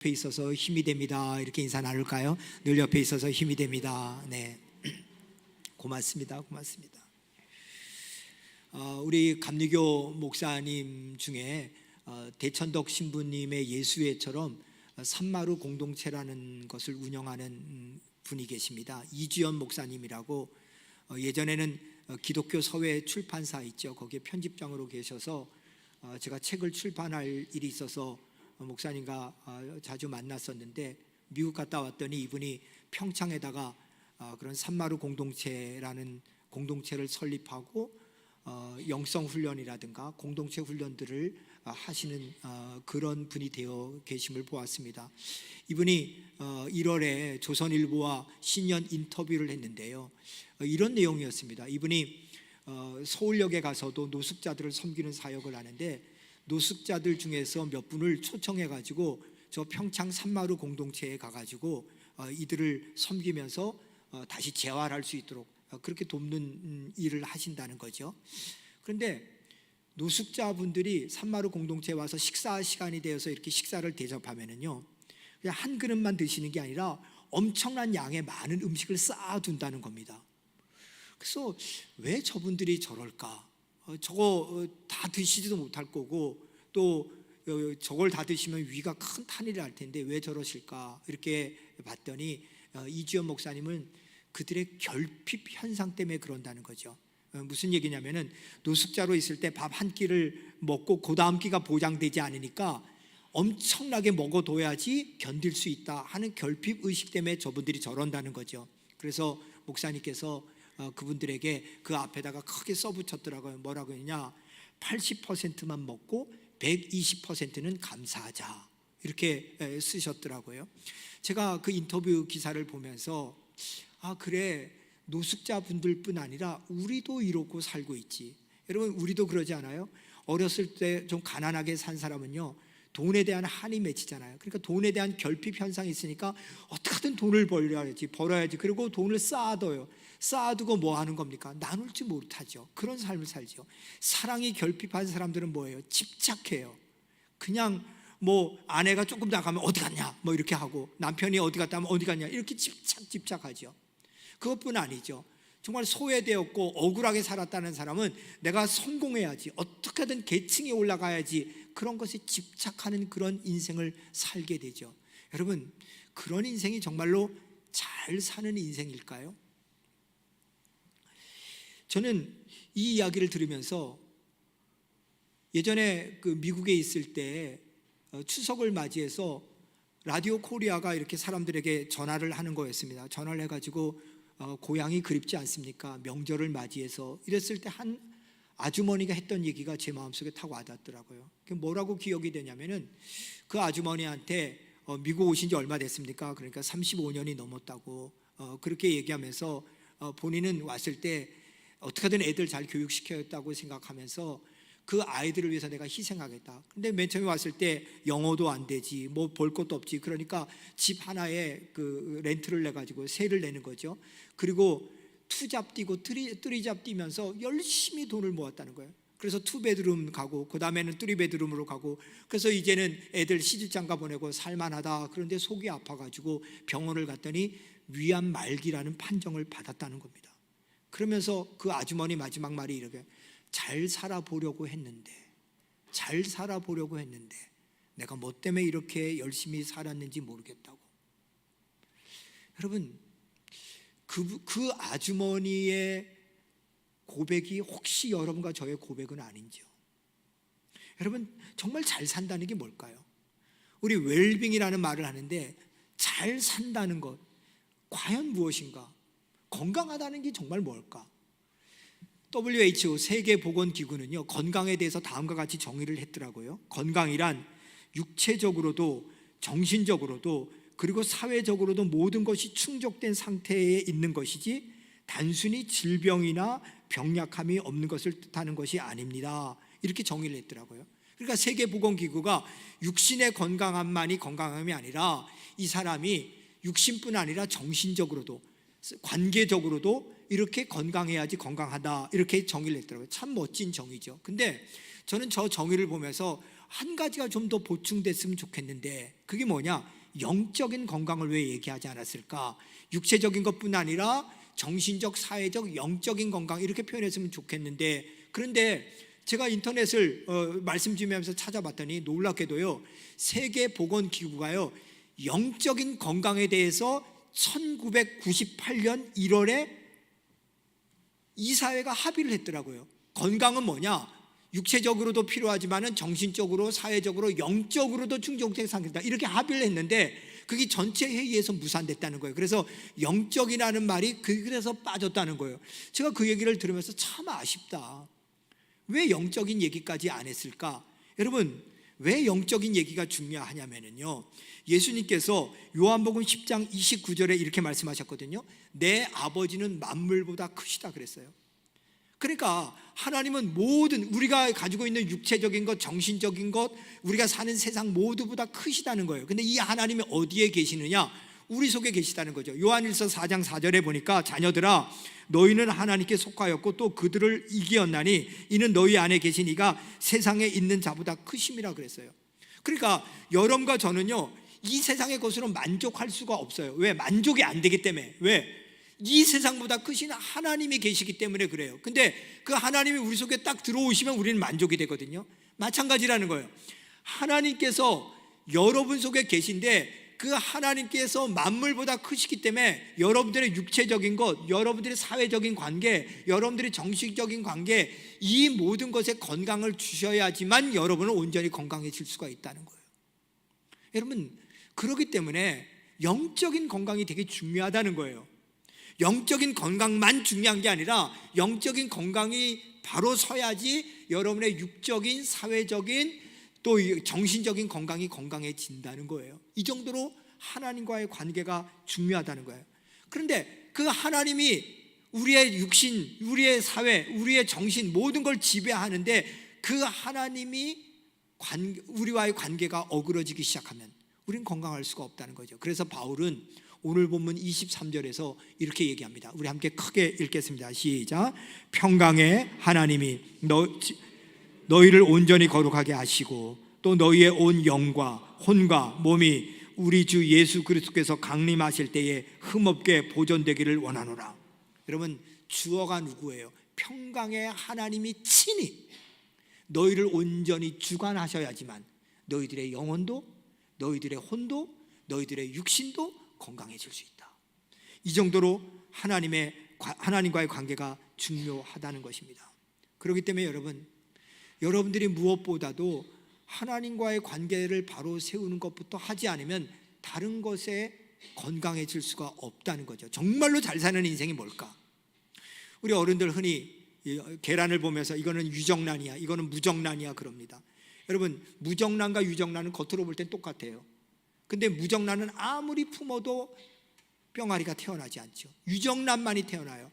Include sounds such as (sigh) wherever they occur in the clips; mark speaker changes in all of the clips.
Speaker 1: 옆에 있어서 힘이 됩니다. 이렇게 인사 나눌까요? 늘 옆에 있어서 힘이 됩니다. 네. (clears throat) 고맙습니다. 고맙습니다. 어, 우리 감리교 목사님 중에 어, 대천덕 신부님의 예수회처럼 어, 산마루 공동체라는 것을 운영하는 음, 분이 계십니다. 이주연 목사님이라고 어, 예전에는 어, 기독교 서회 출판사 있죠. 거기에 편집장으로 계셔서 어, 제가 책을 출판할 일이 있어서 어, 목사님과 어, 자주 만났었는데 미국 갔다 왔더니 이분이 평창에다가 어, 그런 산마루 공동체라는 공동체를 설립하고 어, 영성 훈련이라든가 공동체 훈련들을 어, 하시는 어, 그런 분이 되어 계심을 보았습니다. 이분이 어, 1월에 조선일보와 신년 인터뷰를 했는데요. 어, 이런 내용이었습니다. 이분이 어, 서울역에 가서도 노숙자들을 섬기는 사역을 하는데 노숙자들 중에서 몇 분을 초청해 가지고 저 평창 산마루 공동체에 가 가지고 어, 이들을 섬기면서 어, 다시 재활할 수 있도록 어, 그렇게 돕는 음, 일을 하신다는 거죠. 그런데 노숙자분들이 산마루 공동체에 와서 식사 시간이 되어서 이렇게 식사를 대접하면은요. 그냥 한 그릇만 드시는 게 아니라 엄청난 양의 많은 음식을 쌓아둔다는 겁니다. 그래서 왜 저분들이 저럴까? 어, 저거 어, 다 드시지도 못할 거고 또 어, 저걸 다 드시면 위가 큰 탄이를 할 텐데 왜 저러실까? 이렇게 봤더니 어, 이주연 목사님은 그들의 결핍 현상 때문에 그런다는 거죠. 어, 무슨 얘기냐면은 노숙자로 있을 때 밥 한 끼를 먹고 그 다음 끼가 보장되지 않으니까 엄청나게 먹어둬야지 견딜 수 있다 하는 결핍 의식 때문에 저분들이 저런다는 거죠. 그래서 목사님께서 어, 그분들에게 그 앞에다가 크게 써붙였더라고요. 뭐라고 했냐? 80%만 먹고 120%는 감사하자. 이렇게 에, 쓰셨더라고요. 제가 그 인터뷰 기사를 보면서 아 그래 노숙자분들뿐 아니라 우리도 이렇고 살고 있지. 여러분 우리도 그러지 않아요? 어렸을 때 좀 가난하게 산 사람은요. 돈에 대한 한이 맺히잖아요. 그러니까 돈에 대한 결핍 현상이 있으니까 어떻게든 돈을 벌어야지, 벌어야지. 그리고 돈을 쌓아둬요. 쌓아두고 뭐 하는 겁니까? 나눌지 못하죠. 그런 삶을 살죠. 사랑이 결핍한 사람들은 뭐예요? 집착해요. 그냥 뭐 아내가 조금 나가면 어디 갔냐? 뭐 이렇게 하고 남편이 어디 갔다 하면 어디 갔냐? 이렇게 집착 집착하죠. 그것뿐 아니죠. 정말 소외되었고 억울하게 살았다는 사람은 내가 성공해야지 어떻게든 계층에 올라가야지 그런 것에 집착하는 그런 인생을 살게 되죠. 여러분 그런 인생이 정말로 잘 사는 인생일까요? 저는 이 이야기를 들으면서 예전에 그 미국에 있을 때 어, 추석을 맞이해서 라디오 코리아가 이렇게 사람들에게 전화를 하는 거였습니다. 전화를 해가지고 어, 고향이 그립지 않습니까? 명절을 맞이해서 이랬을 때 한 아주머니가 했던 얘기가 제 마음속에 탁 와닿더라고요. 뭐라고 기억이 되냐면은 그 아주머니한테 어, 미국 오신 지 얼마 됐습니까? 그러니까 35년이 넘었다고 어, 그렇게 얘기하면서 어, 본인은 왔을 때 어떻게든 애들 잘 교육시켜야겠다고 생각하면서 그 아이들을 위해서 내가 희생하겠다. 근데 맨 처음에 왔을 때 영어도 안 되지, 뭐 볼 것도 없지. 그러니까 집 하나에 그 렌트를 내 가지고 세를 내는 거죠. 그리고 투잡 뛰고 뜨리, 뜨리잡 뛰면서 열심히 돈을 모았다는 거예요. 그래서 투베드룸 가고 그 다음에는 쓰리베드룸으로 가고 그래서 이제는 애들 시집장가 보내고 살만하다. 그런데 속이 아파가지고 병원을 갔더니 위암 말기라는 판정을 받았다는 겁니다. 그러면서 그 아주머니 마지막 말이 이렇게 잘 살아보려고 했는데 잘 살아보려고 했는데 내가 뭐 때문에 이렇게 열심히 살았는지 모르겠다고 여러분 그, 그 아주머니의 고백이 혹시 여러분과 저의 고백은 아닌지요 여러분 정말 잘 산다는 게 뭘까요? 우리 웰빙이라는 말을 하는데 잘 산다는 것 과연 무엇인가? 건강하다는 게 정말 뭘까? WHO 세계보건기구는요 건강에 대해서 다음과 같이 정의를 했더라고요. 건강이란 육체적으로도 정신적으로도 그리고 사회적으로도 모든 것이 충족된 상태에 있는 것이지 단순히 질병이나 병약함이 없는 것을 뜻하는 것이 아닙니다. 이렇게 정의를 했더라고요. 그러니까 세계보건기구가 육신의 건강함만이 건강함이 아니라 이 사람이 육신뿐 아니라 정신적으로도 관계적으로도 이렇게 건강해야지 건강하다 이렇게 정의를 했더라고요. 참 멋진 정의죠. 근데 저는 저 정의를 보면서 한 가지가 좀 더 보충됐으면 좋겠는데 그게 뭐냐? 영적인 건강을 왜 얘기하지 않았을까? 육체적인 것뿐 아니라 정신적, 사회적, 영적인 건강 이렇게 표현했으면 좋겠는데 그런데 제가 인터넷을 어, 말씀 주면서 찾아봤더니 놀랍게도요 세계 보건 기구가요 영적인 건강에 대해서 1998년 1월에 이사회가 합의를 했더라고요. 건강은 뭐냐? 육체적으로도 필요하지만은 정신적으로, 사회적으로, 영적으로도 충족된 상태다. 이렇게 합의를 했는데 그게 전체 회의에서 무산됐다는 거예요. 그래서 영적이라는 말이 그래서 빠졌다는 거예요. 제가 그 얘기를 들으면서 참 아쉽다. 왜 영적인 얘기까지 안 했을까? 여러분, 왜 영적인 얘기가 중요하냐면요. 예수님께서 요한복음 10장 29절에 이렇게 말씀하셨거든요. 내 아버지는 만물보다 크시다 그랬어요. 그러니까 하나님은 모든 우리가 가지고 있는 육체적인 것, 정신적인 것, 우리가 사는 세상 모두보다 크시다는 거예요. 근데 이 하나님이 어디에 계시느냐? 우리 속에 계시다는 거죠. 요한일서 4장 4절에 보니까 자녀들아 너희는 하나님께 속하였고 또 그들을 이기었나니 이는 너희 안에 계신 이가 세상에 있는 자보다 크심이라 그랬어요. 그러니까 여러분과 저는요 이 세상의 것으로 만족할 수가 없어요. 왜? 만족이 안 되기 때문에. 왜? 이 세상보다 크신 하나님이 계시기 때문에 그래요. 근데 그 하나님이 우리 속에 딱 들어오시면 우리는 만족이 되거든요. 마찬가지라는 거예요. 하나님께서 여러분 속에 계신데 그 하나님께서 만물보다 크시기 때문에 여러분들의 육체적인 것, 여러분들의 사회적인 관계, 여러분들의 정신적인 관계 이 모든 것에 건강을 주셔야지만 여러분은 온전히 건강해질 수가 있다는 거예요. 여러분 그렇기 때문에 영적인 건강이 되게 중요하다는 거예요. 영적인 건강만 중요한 게 아니라 영적인 건강이 바로 서야지 여러분의 육적인 사회적인 또 정신적인 건강이 건강해진다는 거예요. 이 정도로 하나님과의 관계가 중요하다는 거예요. 그런데 그 하나님이 우리의 육신, 우리의 사회, 우리의 정신 모든 걸 지배하는데 그 하나님이 관, 우리와의 관계가 어그러지기 시작하면 우리는 건강할 수가 없다는 거죠. 그래서 바울은 오늘 본문 23절에서 이렇게 얘기합니다. 우리 함께 크게 읽겠습니다. 시작. 평강의 하나님이 너 너희를 온전히 거룩하게 하시고 또 너희의 온 영과 혼과 몸이 우리 주 예수 그리스도께서 강림하실 때에 흠없게 보존되기를 원하노라. 여러분 주어가 누구예요? 평강의 하나님이 친히 너희를 온전히 주관하셔야지만 너희들의 영혼도 너희들의 혼도 너희들의 육신도 건강해질 수 있다. 이 정도로 하나님의 하나님과의 관계가 중요하다는 것입니다. 그렇기 때문에 여러분 여러분들이 무엇보다도 하나님과의 관계를 바로 세우는 것부터 하지 않으면 다른 것에 건강해질 수가 없다는 거죠. 정말로 잘 사는 인생이 뭘까? 우리 어른들 흔히 계란을 보면서 이거는 유정란이야, 이거는 무정란이야 그럽니다. 여러분 무정란과 유정란은 겉으로 볼 땐 똑같아요. 근데 무정란은 아무리 품어도 뿅아리가 태어나지 않죠. 유정란만이 태어나요.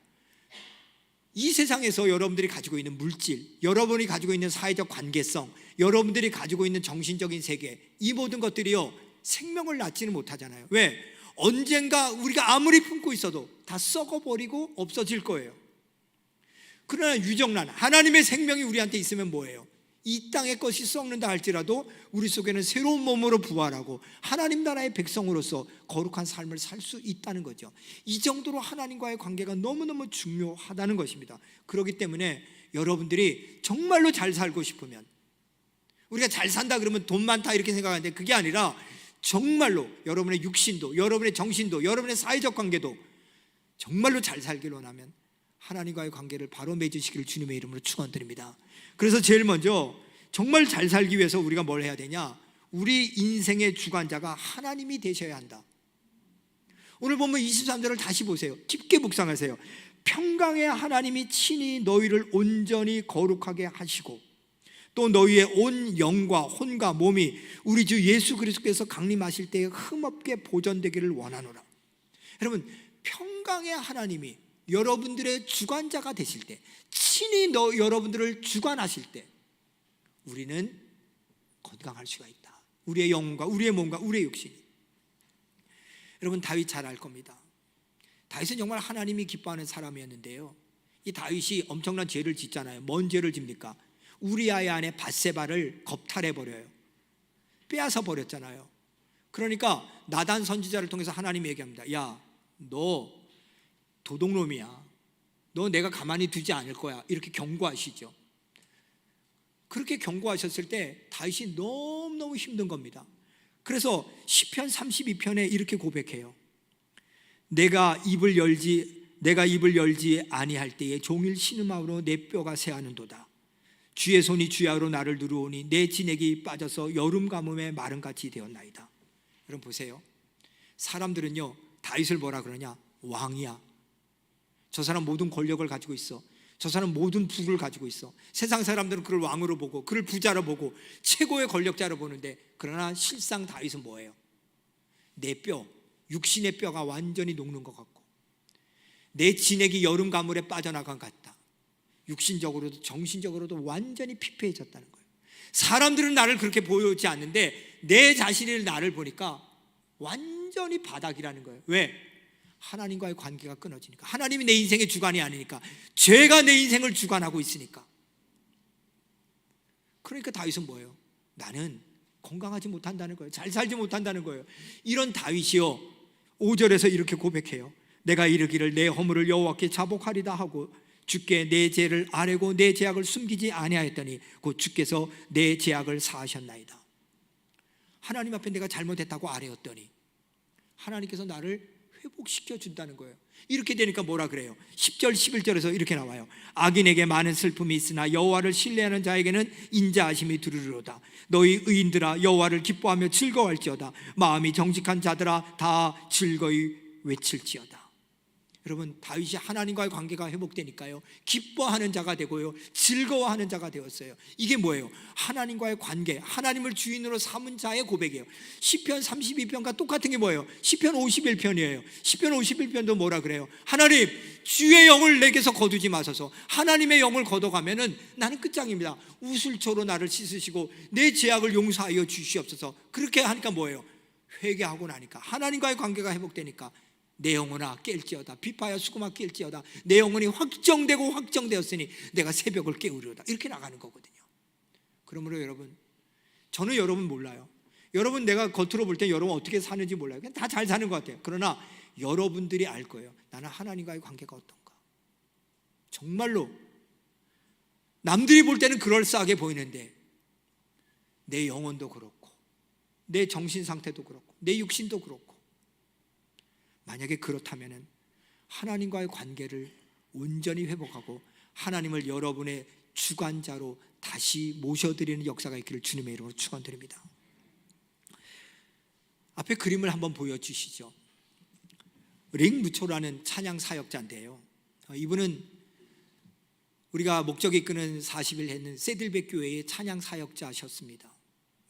Speaker 1: 이 세상에서 여러분들이 가지고 있는 물질, 여러분이 가지고 있는 사회적 관계성, 여러분들이 가지고 있는 정신적인 세계, 이 모든 것들이요, 생명을 낳지는 못하잖아요. 왜? 언젠가 우리가 아무리 품고 있어도 다 썩어버리고 없어질 거예요. 그러나 유정란, 하나님의 생명이 우리한테 있으면 뭐예요? 이 땅의 것이 썩는다 할지라도 우리 속에는 새로운 몸으로 부활하고 하나님 나라의 백성으로서 거룩한 삶을 살 수 있다는 거죠. 이 정도로 하나님과의 관계가 너무너무 중요하다는 것입니다. 그렇기 때문에 여러분들이 정말로 잘 살고 싶으면 우리가 잘 산다 그러면 돈 많다 이렇게 생각하는데 그게 아니라 정말로 여러분의 육신도 여러분의 정신도 여러분의 사회적 관계도 정말로 잘 살길 원하면 하나님과의 관계를 바로 맺으시기를 주님의 이름으로 축원드립니다. 그래서 제일 먼저 정말 잘 살기 위해서 우리가 뭘 해야 되냐? 우리 인생의 주관자가 하나님이 되셔야 한다. 오늘 보면 23절을 다시 보세요. 깊게 묵상하세요. 평강의 하나님이 친히 너희를 온전히 거룩하게 하시고 또 너희의 온 영과 혼과 몸이 우리 주 예수 그리스도께서 강림하실 때에 흠없게 보존되기를 원하노라. 여러분 평강의 하나님이 여러분들의 주관자가 되실 때, 친히 너 여러분들을 주관하실 때, 우리는 건강할 수가 있다. 우리의 영과 우리의 몸과 우리의 육신이. 여러분 다윗 잘 알 겁니다. 다윗은 정말 하나님이 기뻐하는 사람이었는데요. 이 다윗이 엄청난 죄를 짓잖아요. 뭔 죄를 집니까? 우리아의 아내 바세바를 겁탈해 버려요. 빼앗아 버렸잖아요. 그러니까 나단 선지자를 통해서 하나님이 얘기합니다. 야, 너 도둑놈이야. 너 내가 가만히 두지 않을 거야. 이렇게 경고하시죠. 그렇게 경고하셨을 때 다윗이 너무너무 힘든 겁니다. 그래서 시편 32편에 이렇게 고백해요. 내가 입을 열지 내가 입을 열지 아니할 때에 종일 신음함으로 내 뼈가 새하는도다. 주의 손이 주야로 나를 누르오니 내 진액이 빠져서 여름 가뭄에 마른 같이 되었나이다. 여러분 보세요. 사람들은요 다윗을 뭐라 그러냐 왕이야. 저 사람 모든 권력을 가지고 있어. 저 사람 모든 부를 가지고 있어. 세상 사람들은 그를 왕으로 보고 그를 부자로 보고 최고의 권력자로 보는데 그러나 실상 다윗은 뭐예요? 내 뼈, 육신의 뼈가 완전히 녹는 것 같고 내 진액이 여름 가물에 빠져나간 것 같다. 육신적으로도 정신적으로도 완전히 피폐해졌다는 거예요. 사람들은 나를 그렇게 보여지 않는데 내 자신이 나를 보니까 완전히 바닥이라는 거예요. 왜? 하나님과의 관계가 끊어지니까. 하나님이 내 인생의 주관이 아니니까. 죄가 내 인생을 주관하고 있으니까. 그러니까 다윗은 뭐예요? 나는 건강하지 못한다는 거예요. 잘 살지 못한다는 거예요. 이런 다윗이요. 5절에서 이렇게 고백해요. 내가 이르기를 내 허물을 여호와께 자복하리다 하고 주께 내 죄를 아뢰고 내 죄악을 숨기지 아니하였더니 곧 주께서 내 죄악을 사하셨나이다. 하나님 앞에 내가 잘못했다고 아뢰었더니 하나님께서 나를 회복시켜 준다는 거예요. 이렇게 되니까 뭐라 그래요? 10절 11절에서 이렇게 나와요. 악인에게 많은 슬픔이 있으나 여호와를 신뢰하는 자에게는 인자하심이 두루르로다. 너희 의인들아 여호와를 기뻐하며 즐거워할지어다. 마음이 정직한 자들아 다 즐거이 외칠지어다. 여러분 다윗이 하나님과의 관계가 회복되니까요. 기뻐하는 자가 되고요. 즐거워하는 자가 되었어요. 이게 뭐예요? 하나님과의 관계 하나님을 주인으로 삼은 자의 고백이에요. 시편 32편과 똑같은 게 뭐예요? 시편 51편이에요. 시편 51편도 뭐라 그래요? 하나님 주의 영을 내게서 거두지 마소서. 하나님의 영을 걷어가면은 나는 끝장입니다. 우슬초로 나를 씻으시고 내 죄악을 용서하여 주시옵소서. 그렇게 하니까 뭐예요? 회개하고 나니까. 하나님과의 관계가 회복되니까 내 영혼아 깰지어다. 비파야 수고마 깰지어다. 내 영혼이 확정되고 확정되었으니 내가 새벽을 깨우려다. 이렇게 나가는 거거든요. 그러므로 여러분 저는 여러분 몰라요. 여러분 내가 겉으로 볼 때 여러분 어떻게 사는지 몰라요. 그냥 다 잘 사는 것 같아요. 그러나 여러분들이 알 거예요. 나는 하나님과의 관계가 어떤가? 정말로 남들이 볼 때는 그럴싸하게 보이는데 내 영혼도 그렇고 내 정신 상태도 그렇고 내 육신도 그렇고 만약에 그렇다면 하나님과의 관계를 온전히 회복하고 하나님을 여러분의 주관자로 다시 모셔드리는 역사가 있기를 주님의 이름으로 축원드립니다. 앞에 그림을 한번 보여주시죠. 링무초라는 찬양 사역자인데요. 어, 이분은 우리가 목적이 끄는 40일 했는 세들백 교회의 찬양 사역자셨습니다.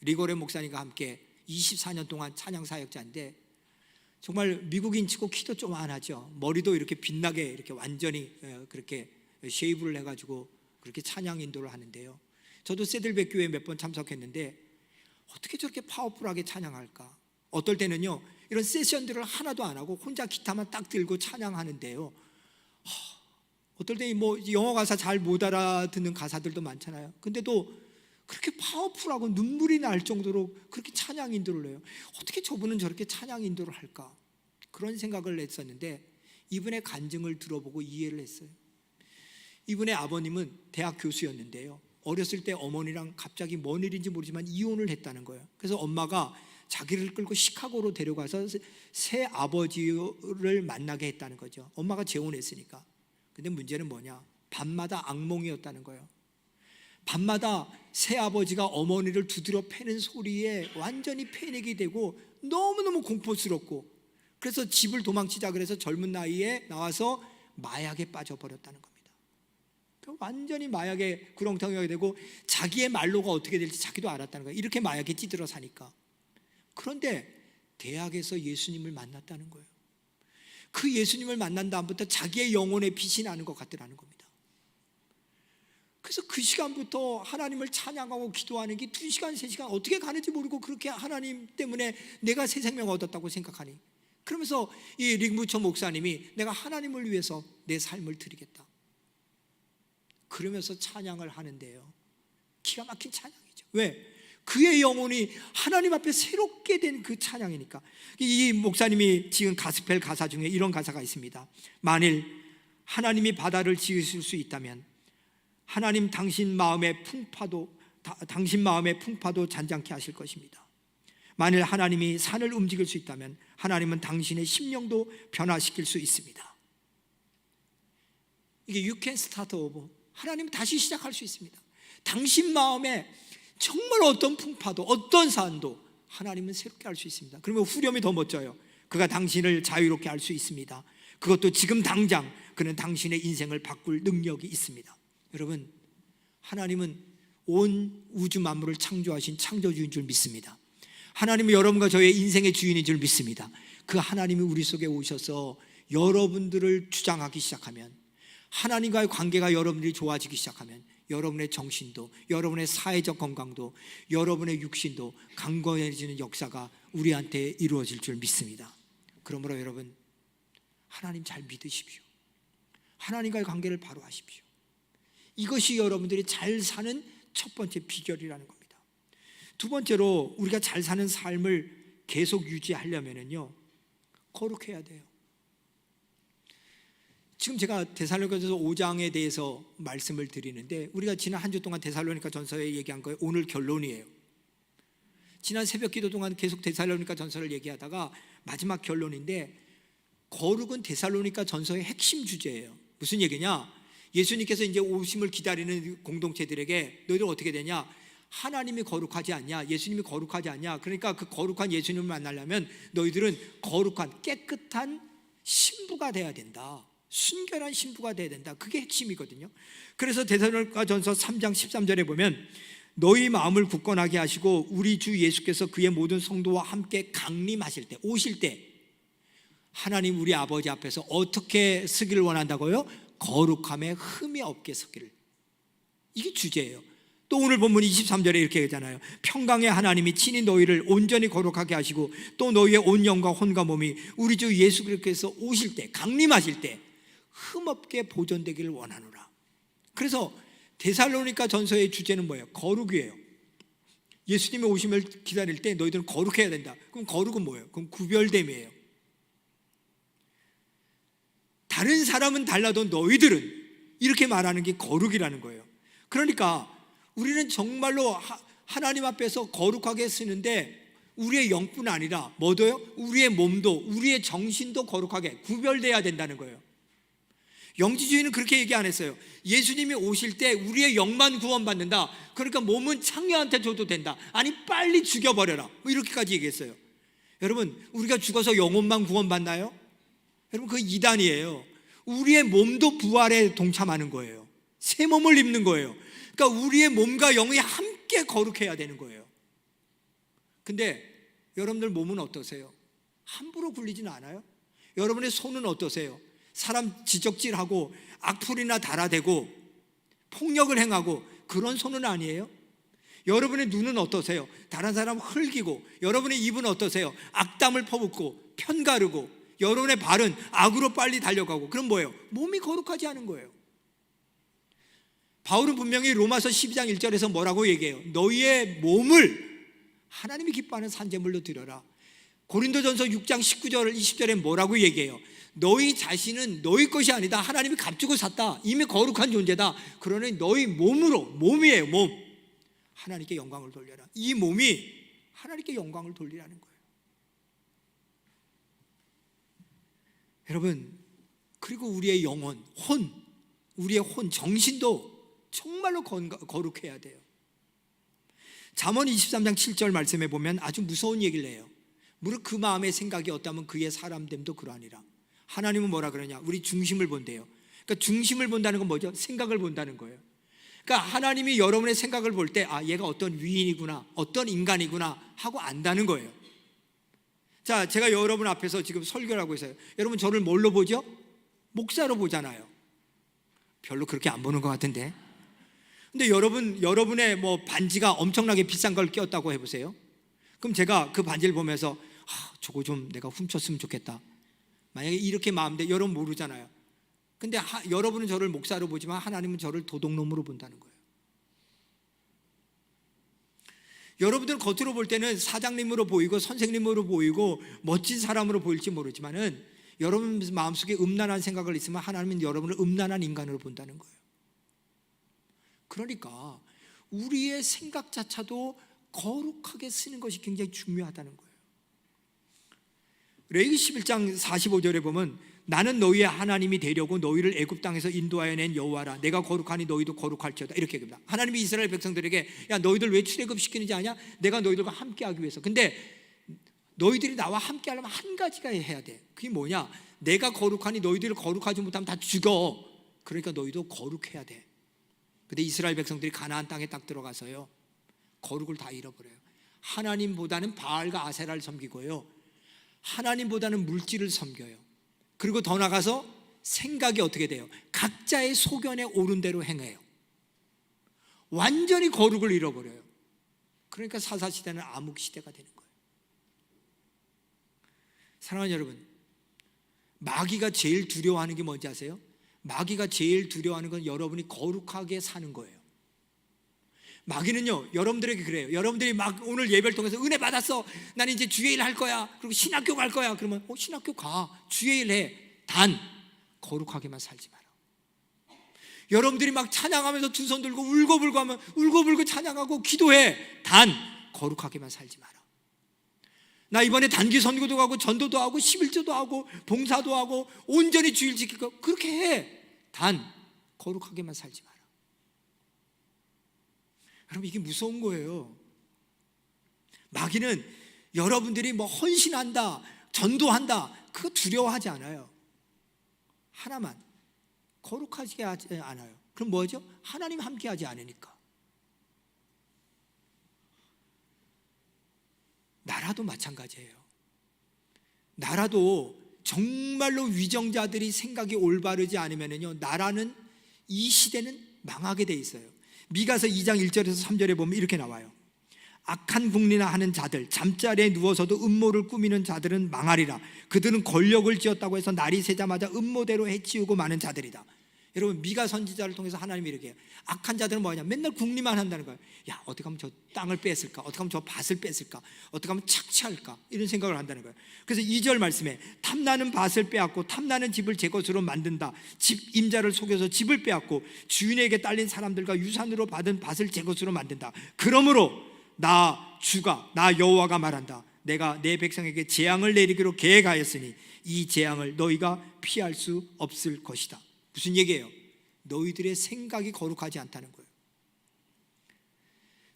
Speaker 1: 리고레 목사님과 함께 24년 동안 찬양 사역자인데 정말 미국인 치고 키도 좀 안 하죠. 머리도 이렇게 빛나게 이렇게 완전히 어, 그렇게 쉐이브를 해가지고 그렇게 찬양 인도를 하는데요. 저도 세들백 교회 몇 번 참석했는데 어떻게 저렇게 파워풀하게 찬양할까? 어떨 때는요 이런 세션들을 하나도 안 하고 혼자 기타만 딱 들고 찬양하는데요. 어떨 때뭐 영어 가사 잘 못 알아듣는 가사들도 많잖아요. 근데도 그렇게 파워풀하고 눈물이 날 정도로 그렇게 찬양 인도를 해요. 어떻게 저분은 저렇게 찬양 인도를 할까? 그런 생각을 했었는데 이분의 간증을 들어보고 이해를 했어요. 이분의 아버님은 대학 교수였는데요. 어렸을 때 어머니랑 갑자기 뭔 일인지 모르지만 이혼을 했다는 거예요. 그래서 엄마가 자기를 끌고 시카고로 데려가서 새 아버지를 만나게 했다는 거죠. 엄마가 재혼했으니까. 근데 문제는 뭐냐? 밤마다 악몽이었다는 거예요. 밤마다 새아버지가 어머니를 두드려 패는 소리에 완전히 패닉이 되고 너무너무 공포스럽고 그래서 집을 도망치자 그래서 젊은 나이에 나와서 마약에 빠져버렸다는 겁니다. 그 완전히 마약에 구렁텅이가 되고 자기의 말로가 어떻게 될지 자기도 알았다는 거예요. 이렇게 마약에 찌들어 사니까. 그런데 대학에서 예수님을 만났다는 거예요. 그 예수님을 만난 다음부터 자기의 영혼의 빛이 나는 것 같더라는 겁니다. 그래서 그 시간부터 하나님을 찬양하고 기도하는 게 두 시간, 세 시간 어떻게 가는지 모르고 그렇게 하나님 때문에 내가 새 생명 얻었다고 생각하니. 그러면서 이 링무처 목사님이 내가 하나님을 위해서 내 삶을 드리겠다. 그러면서 찬양을 하는데요. 기가 막힌 찬양이죠. 왜? 그의 영혼이 하나님 앞에 새롭게 된 그 찬양이니까. 이 목사님이 지은 가스펠 가사 중에 이런 가사가 있습니다. 만일 하나님이 바다를 지으실 수 있다면 하나님 당신 마음의 풍파도 다- 당신 마음의 풍파도 잔잔케 하실 것입니다. 만일 하나님이 산을 움직일 수 있다면 하나님은 당신의 심령도 변화시킬 수 있습니다. 이게 you can start over. 하나님 다시 시작할 수 있습니다. 당신 마음에 정말 어떤 풍파도 어떤 산도 하나님은 새롭게 할 수 있습니다. 그러면 후렴이 더 멋져요. 그가 당신을 자유롭게 할 수 있습니다. 그것도 지금 당장 그는 당신의 인생을 바꿀 능력이 있습니다. 여러분, 하나님은 온 우주 만물을 창조하신 창조주인 줄 믿습니다. 하나님은 여러분과 저의 인생의 주인인 줄 믿습니다. 그 하나님이 우리 속에 오셔서 여러분들을 주장하기 시작하면 하나님과의 관계가 여러분들이 좋아지기 시작하면 여러분의 정신도 여러분의 사회적 건강도 여러분의 육신도 강건해지는 역사가 우리한테 이루어질 줄 믿습니다. 그러므로 여러분 하나님 잘 믿으십시오. 하나님과의 관계를 바로 하십시오. 이것이 여러분들이 잘 사는 첫 번째 비결이라는 겁니다. 두 번째로 우리가 잘 사는 삶을 계속 유지하려면요 거룩해야 돼요. 지금 제가 데살로니가서 5장에 대해서 말씀을 드리는데 우리가 지난 한 주 동안 데살로니가 전서에 얘기한 거예요. 오늘 결론이에요. 지난 새벽 기도 동안 계속 데살로니가 전서를 얘기하다가 마지막 결론인데 거룩은 데살로니가 전서의 핵심 주제예요. 무슨 얘기냐? 예수님께서 이제 오심을 기다리는 공동체들에게 너희들 어떻게 되냐? 하나님이 거룩하지 않냐? 예수님이 거룩하지 않냐? 그러니까 그 거룩한 예수님을 만나려면 너희들은 거룩한 깨끗한 신부가 돼야 된다. 순결한 신부가 돼야 된다. 그게 핵심이거든요. 그래서 데살로니가 전서 3장 13절에 보면 너희 마음을 굳건하게 하시고 우리 주 예수께서 그의 모든 성도와 함께 강림하실 때 오실 때 하나님 우리 아버지 앞에서 어떻게 서기를 원한다고요? 거룩함에 흠이 없게 서기를. 이게 주제예요. 또 오늘 본문 23절에 이렇게 하잖아요. 평강의 하나님이 친히 너희를 온전히 거룩하게 하시고 또 너희의 온 영과 혼과 몸이 우리 주 예수 그리스도께서 오실 때 강림하실 때 흠없게 보존되기를 원하노라. 그래서 데살로니가 전서의 주제는 뭐예요? 거룩이에요. 예수님의 오심을 기다릴 때 너희들은 거룩해야 된다. 그럼 거룩은 뭐예요? 그럼 구별됨이에요. 다른 사람은 달라도 너희들은 이렇게 말하는 게 거룩이라는 거예요. 그러니까 우리는 정말로 하, 하나님 앞에서 거룩하게 쓰는데 우리의 영뿐 아니라 뭐도요? 우리의 몸도 우리의 정신도 거룩하게 구별돼야 된다는 거예요. 영지주의는 그렇게 얘기 안 했어요. 예수님이 오실 때 우리의 영만 구원받는다. 그러니까 몸은 창녀한테 줘도 된다. 아니 빨리 죽여버려라. 뭐 이렇게까지 얘기했어요. 여러분 우리가 죽어서 영혼만 구원받나요? 여러분 그 이단이에요. 우리의 몸도 부활에 동참하는 거예요. 새 몸을 입는 거예요. 그러니까 우리의 몸과 영이 함께 거룩해야 되는 거예요. 근데 여러분들 몸은 어떠세요? 함부로 굴리지는 않아요? 여러분의 손은 어떠세요? 사람 지적질하고 악플이나 달아대고 폭력을 행하고 그런 손은 아니에요? 여러분의 눈은 어떠세요? 다른 사람 흘기고 여러분의 입은 어떠세요? 악담을 퍼붓고 편가르고 여러분의 발은 악으로 빨리 달려가고 그럼 뭐예요? 몸이 거룩하지 않은 거예요. 바울은 분명히 로마서 12장 1절에서 뭐라고 얘기해요? 너희의 몸을 하나님이 기뻐하는 산재물로 드려라. 고린도전서 6장 19절 20절에 뭐라고 얘기해요? 너희 자신은 너희 것이 아니다. 하나님이 값주고 샀다. 이미 거룩한 존재다. 그러니 너희 몸으로 몸이에요, 몸. 하나님께 영광을 돌려라. 이 몸이 하나님께 영광을 돌리라는 거예요. 여러분, 그리고 우리의 영혼, 혼, 우리의 혼, 정신도 정말로 거룩해야 돼요. 잠언 23장 7절 말씀에 보면 아주 무서운 얘기를 해요. 무릇 그 마음의 생각이 어떠면 그의 사람됨도 그러하니라. 하나님은 뭐라 그러냐? 우리 중심을 본대요. 그러니까 중심을 본다는 건 뭐죠? 생각을 본다는 거예요. 그러니까 하나님이 여러분의 생각을 볼 때, 아, 얘가 어떤 위인이구나, 어떤 인간이구나 하고 안다는 거예요. 자, 제가 여러분 앞에서 지금 설교를 하고 있어요. 여러분 저를 뭘로 보죠? 목사로 보잖아요. 별로 그렇게 안 보는 것 같은데. 근데 여러분, 여러분의 뭐 반지가 엄청나게 비싼 걸 끼웠다고 해보세요. 그럼 제가 그 반지를 보면서, 아, 저거 좀 내가 훔쳤으면 좋겠다. 만약에 이렇게 마음대 여러분 모르잖아요. 근데 하, 여러분은 저를 목사로 보지만 하나님은 저를 도둑놈으로 본다는 거예요. 여러분들은 겉으로 볼 때는 사장님으로 보이고 선생님으로 보이고 멋진 사람으로 보일지 모르지만은 여러분 마음속에 음란한 생각을 있으면 하나님은 여러분을 음란한 인간으로 본다는 거예요. 그러니까 우리의 생각 자체도 거룩하게 쓰는 것이 굉장히 중요하다는 거예요. 레이기 11장 45절에 보면 나는 너희의 하나님이 되려고 너희를 애굽 땅에서 인도하여 낸 여호와라 내가 거룩하니 너희도 거룩할지어다 이렇게 얘기합니다. 하나님이 이스라엘 백성들에게 야 너희들 왜 출애굽 시키는지 아냐? 내가 너희들과 함께 하기 위해서. 근데 너희들이 나와 함께 하려면 한 가지가 해야 돼. 그게 뭐냐? 내가 거룩하니 너희들을 거룩하지 못하면 다 죽어. 그러니까 너희도 거룩해야 돼. 근데 이스라엘 백성들이 가나안 땅에 딱 들어가서요. 거룩을 다 잃어버려요. 하나님보다는 바알과 아세라를 섬기고요. 하나님보다는 물질을 섬겨요. 그리고 더 나가서 생각이 어떻게 돼요? 각자의 소견에 옳은 대로 행해요. 완전히 거룩을 잃어버려요. 그러니까 사사시대는 암흑시대가 되는 거예요. 사랑하는 여러분, 마귀가 제일 두려워하는 게 뭔지 아세요? 마귀가 제일 두려워하는 건 여러분이 거룩하게 사는 거예요. 마귀는요, 여러분들에게 그래요. 여러분들이 막 오늘 예배를 통해서 은혜 받았어. 난 이제 주의 일 할 거야. 그리고 신학교 갈 거야. 그러면 어, 신학교 가. 주의 일 해. 단 거룩하게만 살지 마라. 여러분들이 막 찬양하면서 두 손 들고 울고불고 하면 울고불고 찬양하고 기도해. 단 거룩하게만 살지 마라. 나 이번에 단기 선교도 가고 전도도 하고 11조도 하고 봉사도 하고 온전히 주일 지키고 그렇게 해. 단 거룩하게만 살지 마라. 여러분 이게 무서운 거예요. 마귀는 여러분들이 뭐 헌신한다, 전도한다, 그거 두려워하지 않아요. 하나만 거룩하지 않아요. 그럼 뭐죠? 하나님 함께하지 않으니까. 나라도 마찬가지예요. 나라도 정말로 위정자들이 생각이 올바르지 않으면요 나라는 이 시대는 망하게 돼 있어요. 미가서 2장 1절에서 3절에 보면 이렇게 나와요. 악한 국리나 하는 자들, 잠자리에 누워서도 음모를 꾸미는 자들은 망하리라. 그들은 권력을 지었다고 해서 날이 새자마자 음모대로 해치우고 마는 자들이다. 여러분 미가 선지자를 통해서 하나님이 이렇게. 악한 자들은 뭐냐? 맨날 국리만 한다는 거예요. 야 어떻게 하면 저 땅을 뺐을까? 어떻게 하면 저 밭을 뺐을까? 어떻게 하면 착취할까? 이런 생각을 한다는 거예요. 그래서 2절 말씀에 탐나는 밭을 빼앗고 탐나는 집을 제 것으로 만든다. 집 임자를 속여서 집을 빼앗고 주인에게 딸린 사람들과 유산으로 받은 밭을 제 것으로 만든다. 그러므로 나 주가 나 여호와가 말한다. 내가 내 백성에게 재앙을 내리기로 계획하였으니 이 재앙을 너희가 피할 수 없을 것이다. 무슨 얘기예요? 너희들의 생각이 거룩하지 않다는 거예요.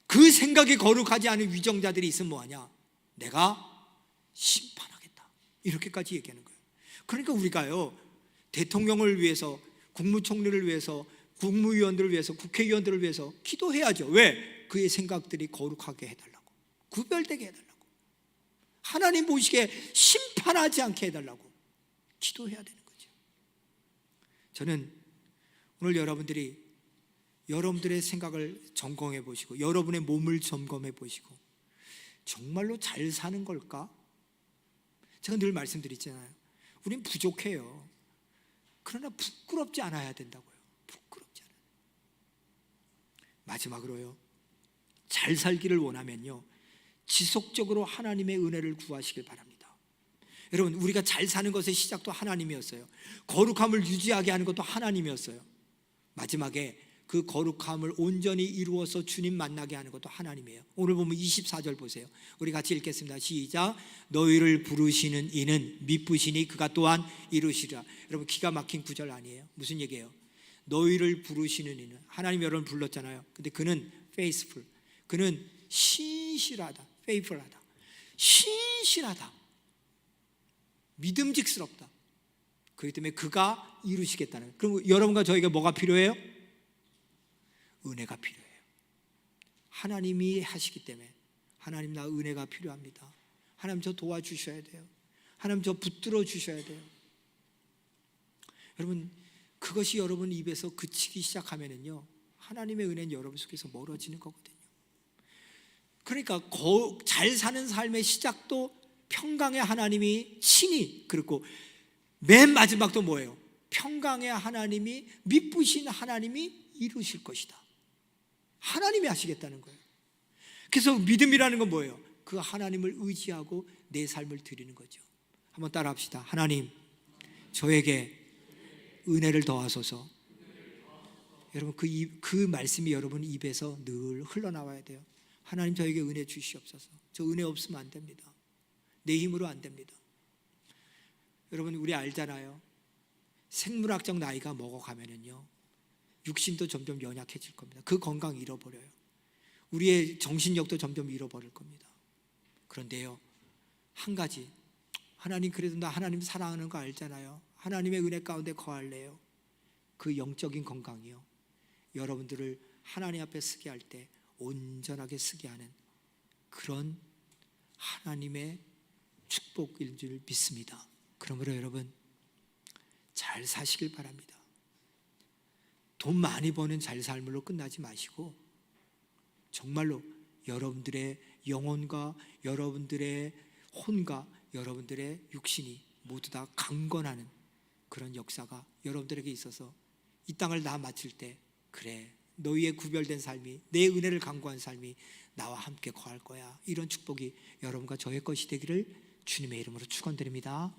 Speaker 1: 그 생각이 거룩하지 않은 위정자들이 있으면 뭐하냐? 내가 심판하겠다. 이렇게까지 얘기하는 거예요. 그러니까 우리가요, 대통령을 위해서, 국무총리를 위해서, 국무위원들을 위해서, 국회의원들을 위해서 기도해야죠. 왜? 그의 생각들이 거룩하게 해달라고. 구별되게 해달라고. 하나님 보시기에 심판하지 않게 해달라고. 기도해야 되는. 저는 오늘 여러분들이 여러분들의 생각을 점검해 보시고 여러분의 몸을 점검해 보시고 정말로 잘 사는 걸까? 제가 늘 말씀드리잖아요. 우린 부족해요. 그러나 부끄럽지 않아야 된다고요. 부끄럽지 않아요. 마지막으로요. 잘 살기를 원하면요. 지속적으로 하나님의 은혜를 구하시길 바랍니다. 여러분, 우리가 잘 사는 것의 시작도 하나님이었어요. 거룩함을 유지하게 하는 것도 하나님이었어요. 마지막에 그 거룩함을 온전히 이루어서 주님 만나게 하는 것도 하나님이에요. 오늘 보면 24절 보세요. 우리 같이 읽겠습니다. 시작. 너희를 부르시는 이는 미쁘시니 그가 또한 이루시리라. 여러분 기가 막힌 구절 아니에요? 무슨 얘기예요? 너희를 부르시는 이는 하나님 여러분 불렀잖아요. 근데 그는 faithful. 그는 신실하다. faithful하다. 신실하다. 믿음직스럽다. 그렇기 때문에 그가 이루시겠다는. 그럼 여러분과 저에게 뭐가 필요해요? 은혜가 필요해요. 하나님이 하시기 때문에 하나님 나 은혜가 필요합니다. 하나님 저 도와주셔야 돼요. 하나님 저 붙들어 주셔야 돼요. 여러분 그것이 여러분 입에서 그치기 시작하면은요 하나님의 은혜는 여러분 속에서 멀어지는 거거든요. 그러니까 거, 잘 사는 삶의 시작도 평강의 하나님이 친히 그렇고 맨 마지막도 뭐예요? 평강의 하나님이 미쁘신 하나님이 이루실 것이다. 하나님이 하시겠다는 거예요. 그래서 믿음이라는 건 뭐예요? 그 하나님을 의지하고 내 삶을 드리는 거죠. 한번 따라합시다. 하나님, 저에게 은혜를 더하소서. 여러분 그, 입, 그 말씀이 여러분 입에서 늘 흘러나와야 돼요. 하나님 저에게 은혜 주시옵소서. 저 은혜 없으면 안 됩니다. 내 힘으로 안 됩니다. 여러분 우리 알잖아요. 생물학적 나이가 먹어가면은요 육신도 점점 연약해질 겁니다. 그 건강 잃어버려요. 우리의 정신력도 점점 잃어버릴 겁니다. 그런데요 한 가지 하나님 그래도 나 하나님 사랑하는 거 알잖아요. 하나님의 은혜 가운데 거할래요. 그 영적인 건강이요. 여러분들을 하나님 앞에 쓰게 할 때 온전하게 쓰게 하는 그런 하나님의 축복일 줄 믿습니다. 그러므로 여러분 잘 사시길 바랍니다. 돈 많이 버는 잘 삶으로 끝나지 마시고 정말로 여러분들의 영혼과 여러분들의 혼과 여러분들의 육신이 모두 다 강건하는 그런 역사가 여러분들에게 있어서 이 땅을 다 마칠 때 그래 너희의 구별된 삶이 내 은혜를 강구한 삶이 나와 함께 거할 거야 이런 축복이 여러분과 저의 것이 되기를 주님의 이름으로 축원드립니다.